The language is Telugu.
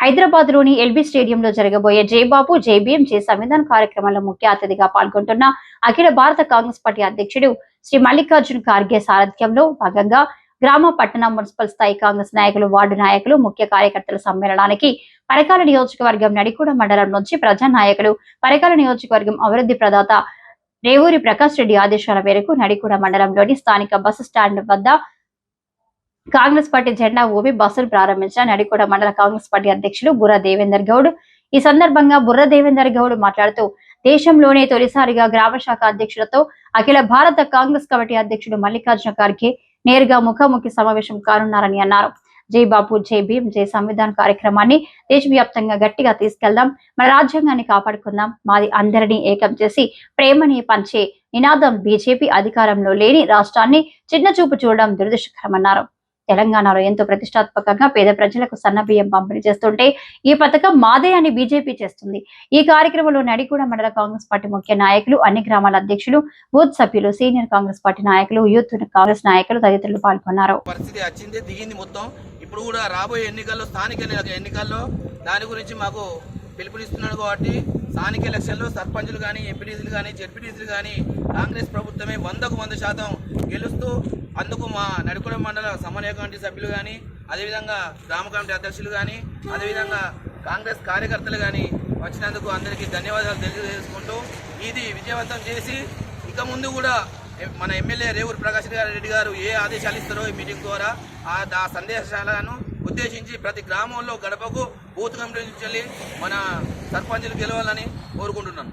హైదరాబాద్లోని ఎల్బీ స్టేడియంలో జరగబోయే జయబాబు జేబీఎం జే సంవిధాన్ కార్యక్రమంలో ముఖ్య అతిథిగా పాల్గొంటున్న అఖిల భారత కాంగ్రెస్ పార్టీ అధ్యక్షుడు శ్రీ మల్లికార్జున్ ఖార్గే సారథ్యంలో భాగంగా గ్రామ పట్టణ మున్సిపల్ స్థాయి కాంగ్రెస్ నాయకులు వార్డు నాయకులు ముఖ్య కార్యకర్తల సమ్మేళనానికి పరకాల నియోజకవర్గం నడికూడ మండలం నుంచి ప్రజా నాయకులు పరకాల నియోజకవర్గం అభివృద్ధి ప్రదాత రేవూరి ప్రకాష్ రెడ్డి ఆదేశాల మేరకు నడికూడ మండలంలోని స్థానిక బస్సు స్టాండ్ వద్ద కాంగ్రెస్ పార్టీ జెండా ఊపి బస్సును ప్రారంభించిన నడికూడ మండల కాంగ్రెస్ పార్టీ అధ్యక్షులు బుర్ర దేవేందర్ గౌడ్. ఈ సందర్భంగా బుర్ర దేవేందర్ గౌడ్ మాట్లాడుతూ దేశంలోనే తొలిసారిగా గ్రామ శాఖ అధ్యక్షులతో అఖిల భారత కాంగ్రెస్ కమిటీ అధ్యక్షుడు మల్లికార్జున ఖార్గే నేరుగా ముఖాముఖి సమావేశం కానున్నారని అన్నారు. జై బాపు జై భీమ్ జై సంవిధాన్ కార్యక్రమాన్ని దేశవ్యాప్తంగా గట్టిగా తీసుకెళ్దాం మన రాజ్యాంగాన్ని కాపాడుకుందాం. మాది అందరినీ ఏకం చేసి ప్రేమని పంచే నినాదం బీజేపీ అధికారంలో లేని రాష్ట్రాన్ని చిన్న చూపు చూడడం దురదృష్టకరమన్నారు. తెలంగాణలో ఎంతో ప్రతిష్టాత్మకంగా పేద ప్రజలకు సన్నబియ్యం పంపిణీ చేస్తుంటే ఈ పథకం మాదే అని బీజేపీ చేస్తుంది. ఈ కార్యక్రమంలో నడికూడ మండల కాంగ్రెస్ పార్టీ ముఖ్య నాయకులు అన్ని గ్రామాల అధ్యక్షులు బూత్ సభ్యులు సీనియర్ కాంగ్రెస్ పార్టీ నాయకులు యూత్ కాంగ్రెస్ నాయకులు తదితరులు పాల్గొన్నారు. పరిస్థితి వచ్చింది దిగింది మొత్తం. ఇప్పుడు కూడా రాబోయే ఎన్నికల్లో స్థానిక ఎన్నికల్లో దాని గురించి మాకు పిలుపునిస్తున్నాడు కాబట్టి స్థానిక ఎలక్షన్లో సర్పంచులు కానీ ఎంపీటీసీలు కానీ జెడ్పీటీసీలు కానీ కాంగ్రెస్ ప్రభుత్వమే వందకు వంద శాతం గెలుస్తూ అందుకు మా నడుకుల మండల సమన్వయ కమిటీ సభ్యులు కానీ అదేవిధంగా గ్రామ కమిటీ అధ్యక్షులు కానీ అదేవిధంగా కాంగ్రెస్ కార్యకర్తలు కానీ వచ్చినందుకు అందరికీ ధన్యవాదాలు తెలియజేసుకుంటూ ఇది విజయవంతం చేసి ఇక ముందు కూడా మన ఎమ్మెల్యే రేవూరు ప్రకాష్ రెడ్డి గారు ఏ ఆదేశాలు ఇస్తారో ఈ మీటింగ్ ద్వారా ఆ దా సందేశాలను ఉద్దేశించి ప్రతి గ్రామంలో గడపకు బూత్ కమిటీ నుంచి మన సర్పంచులు గెలవాలని కోరుకుంటున్నాను.